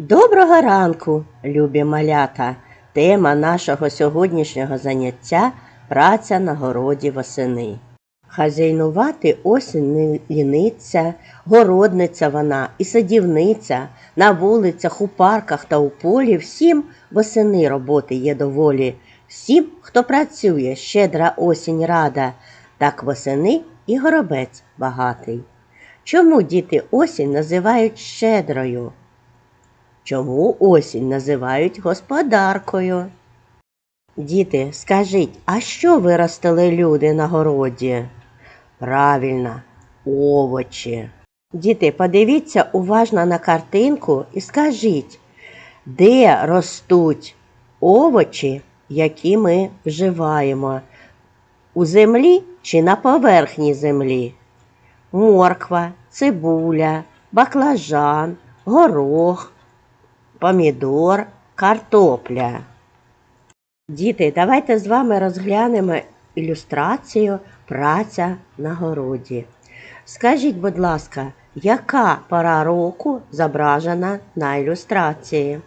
Доброго ранку, любі малята! Тема нашого сьогоднішнього заняття праця на городі восени. Хазяйнувати осінь не ліниться, городниця вона і садівниця, на вулицях, у парках та у полі всім восени роботи є доволі. Всім, хто працює, щедра осінь рада, так восени і горобець багатий. Чому діти осінь називають щедрою? Чому осінь називають господаркою? Діти, скажіть, а що виростили люди на городі? Правильно, овочі. Діти, подивіться уважно на картинку і скажіть, де ростуть овочі, які ми вживаємо? У землі чи на поверхні землі? Морква, цибуля, баклажан, горох, помідор, картопля. Діти, давайте з вами розглянемо ілюстрацію Праця на городі. Скажіть, будь ласка, яка пора року зображена на ілюстрації?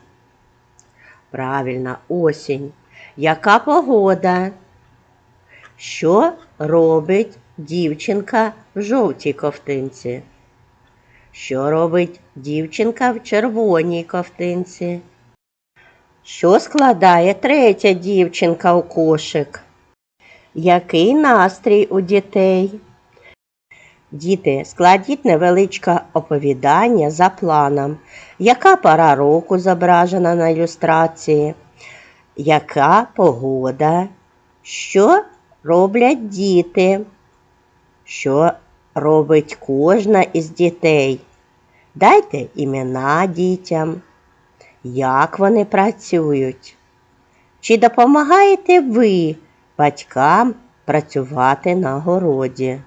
Правильно, осінь. Яка погода? Що робить дівчинка в жовтій ковтинці? Що робить дівчинка в червоній ковтинці? Що складає третя дівчинка у кошик? Який настрій у дітей? Діти, складіть невеличке оповідання за планом. Яка пора року зображена на ілюстрації? Яка погода? Що роблять діти? Що робить кожна із дітей? Дайте імена дітям. Як вони працюють? Чи допомагаєте ви батькам працювати на городі?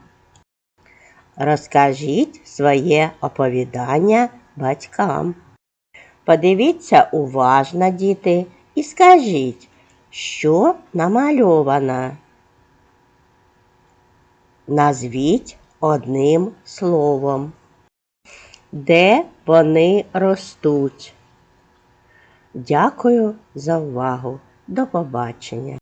Розкажіть своє оповідання батькам. Подивіться уважно, діти, і скажіть, що намальовано. Назвіть одним словом. Де вони ростуть? Дякую за увагу. До побачення.